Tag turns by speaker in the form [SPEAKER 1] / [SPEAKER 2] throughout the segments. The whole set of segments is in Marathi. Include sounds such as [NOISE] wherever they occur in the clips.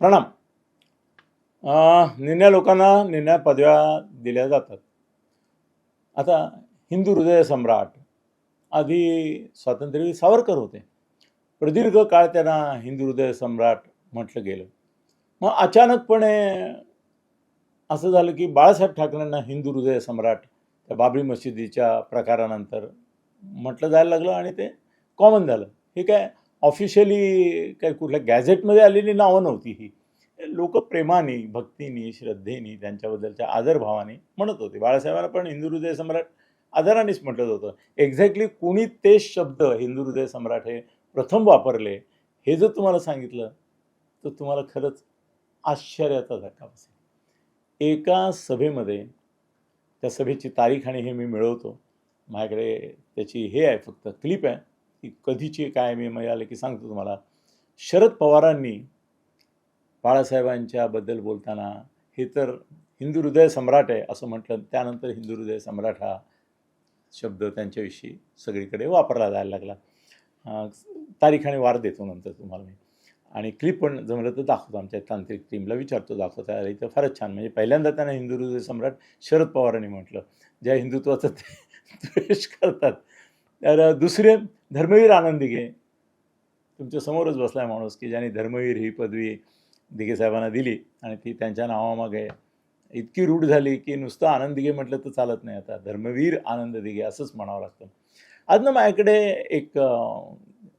[SPEAKER 1] प्रणाम. निर्णय निन्या लोकांना निन्या पदव्या दिल्या जातात. आता हिंदू हृदय सम्राट आधी स्वातंत्र्यवीर सावरकर होते. प्रदीर्घ काळ त्यांना हिंदू हृदय सम्राट म्हटलं गेलं. मग अचानकपणे असं झालं की बाळासाहेब ठाकरेंना हिंदू हृदय सम्राट त्या बाबरी मशिदीच्या प्रकारानंतर म्हटलं जायला लागलं आणि ते कॉमन झालं. हे काय ऑफिशियली काय कुठल्या गॅझेटमध्ये आलेली नावं नव्हती ही. लोक प्रेमाने भक्तीनी श्रद्धेनी त्यांच्याबद्दलच्या आदरभावाने म्हणत होते. बाळासाहेबांना पण हिंदू हृदय सम्राट आदरानेच म्हटलं होतं एक्झॅक्टली कोणी तेच शब्द हिंदू हृदय सम्राट हे प्रथम वापरले हे जर तुम्हाला सांगितलं तर तुम्हाला खरंच आश्चर्याचा धक्का बसेल. एका सभेमध्ये त्या सभेची तारीख आणि हे मी मिळवतो. माझ्याकडे त्याची हे आहे फक्त क्लिप आहे. की कधीची काय मी मिळाले की सांगतो तुम्हाला. शरद पवारांनी बाळासाहेबांच्याबद्दल बोलताना हे तर हिंदू हृदय सम्राट आहे असं म्हटलं त्यानंतर हिंदू हृदय सम्राट हा शब्द त्यांच्याविषयी सगळीकडे वापरला जायला लागला. तारीख आणि वार देतो नंतर तुम्हाला मी. आणि क्लिप पण जमलं तर दाखवतो आमच्या तांत्रिक टीमला विचारतो दाखवता आलं तर फारच छान. म्हणजे पहिल्यांदा त्यांना हिंदू हृदय सम्राट शरद पवारांनी म्हटलं. ज्या हिंदुत्वाचं ते [LAUGHS] द्वेष करतात. तर दुसरे धर्मवीर आनंद दिघे तुमच्या समोरच बसलाय माणूस की ज्याने धर्मवीर ही पदवी दिघे साहेबांना दिली आणि ती त्यांच्या नावामागे इतकी रूढ झाली की नुसतं आनंद दिघे म्हटलं तर चालत नाही आता. धर्मवीर आनंद दिघे असंच म्हणावं लागतं. आज ना माझ्याकडे एक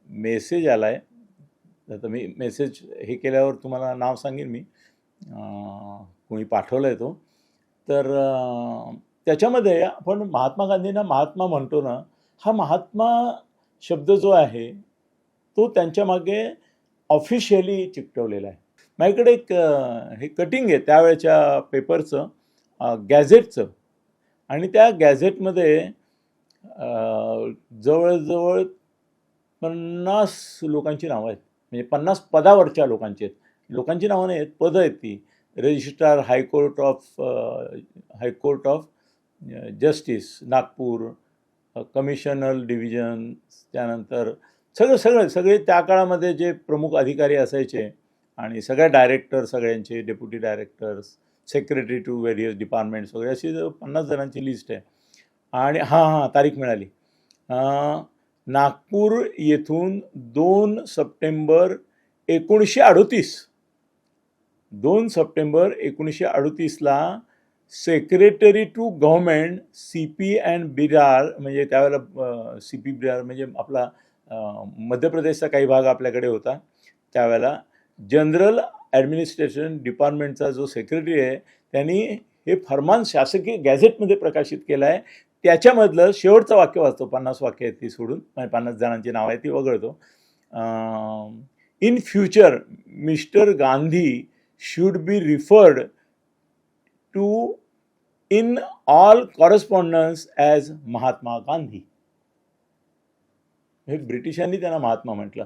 [SPEAKER 1] मेसेज आला आहे तर मी मेसेज हे केल्यावर तुम्हाला नाव सांगेन मी. कोणी पाठवलं आहे तो. तर त्याच्यामध्ये आपण महात्मा गांधींना महात्मा म्हणतो ना हा महात्मा शब्द जो आहे तो त्यांच्या मागे ऑफिशियली चिकटवलेला आहे. माझ्याकडे एक हे कटिंग आहे त्यावेळेच्या पेपरचं गॅझेटचं आणि त्या गॅझेटमध्ये जवळजवळ पन्नास लोकांची नावं आहेत. म्हणजे पन्नास पदावरच्या लोकांची आहेत. लोकांची नावं नाही आहेत पदं आहेत ती. Registrar high court of high court of justice Nagpur commissioner division त्यानंतर सगळं सगळं सगळे त्या काळामध्ये जे प्रमुख अधिकारी असायचे आणि सगळ्या डायरेक्टर सगळ्यांचे deputy directors secretary to various departments वगैरे अशी पन्नास जणांची लिस्ट आहे. आणि हां हां तारीख मिळाली. नागपूर येथून दोन सप्टेंबर एकोणीसशे अडोतीस दोन सप्टेंबर एकोणीसशे अडोतीसला secretary to government C P and Berar म्हणजे त्यावेळेला सी पी बिरार म्हणजे आपला मध्य प्रदेशचा काही भाग आपल्याकडे होता. त्यावेळेला जनरल ॲडमिनिस्ट्रेशन डिपार्टमेंटचा जो सेक्रेटरी आहे त्यांनी हे फरमान शासकीय गॅझेटमध्ये प्रकाशित केलं आहे त्याच्यामधलं शेवटचं वाक्य वाचतो पन्नास वाक्य आहेत ती सोडून. म्हणजे पन्नास जणांची नावं आहेत ती वगळतो. In future mister Gandhi should be referred to in all correspondence as Mahatma Gandhi हे ब्रिटिशांनी त्यांना महात्मा म्हटलं.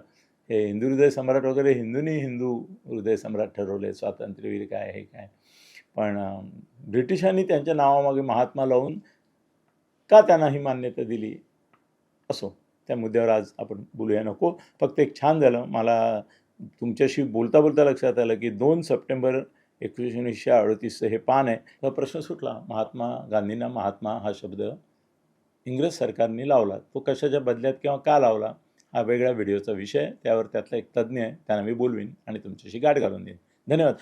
[SPEAKER 1] हे हिंदू हृदय सम्राट वगैरे हिंदूंनी हिंदू हृदय सम्राट ठरवले स्वातंत्र्यवीर काय हे काय. पण ब्रिटिशांनी त्यांच्या नावामागे महात्मा लावून का त्यांना ही मान्यता दिली? असो त्या मुद्द्यावर आज आपण बोलूया. नको फक्त एक छान झालं. मला तुमच्याशी बोलता बोलता लक्षात आलं की दोन सप्टेंबर एकोणीसशे अडतीसचं हे पान आहे. तर प्रश्न सुटला. महात्मा गांधींना महात्मा हा शब्द इंग्रज सरकारने लावला. तो कशाच्या बदल्यात किंवा का लावला? हा वेगळ्या व्हिडिओचा विषय त्यावर त्यातला एक तज्ज्ञ आहे. त्यांना मी बोलवीन आणि तुमच्याशी गाठ घालून देईन. धन्यवाद.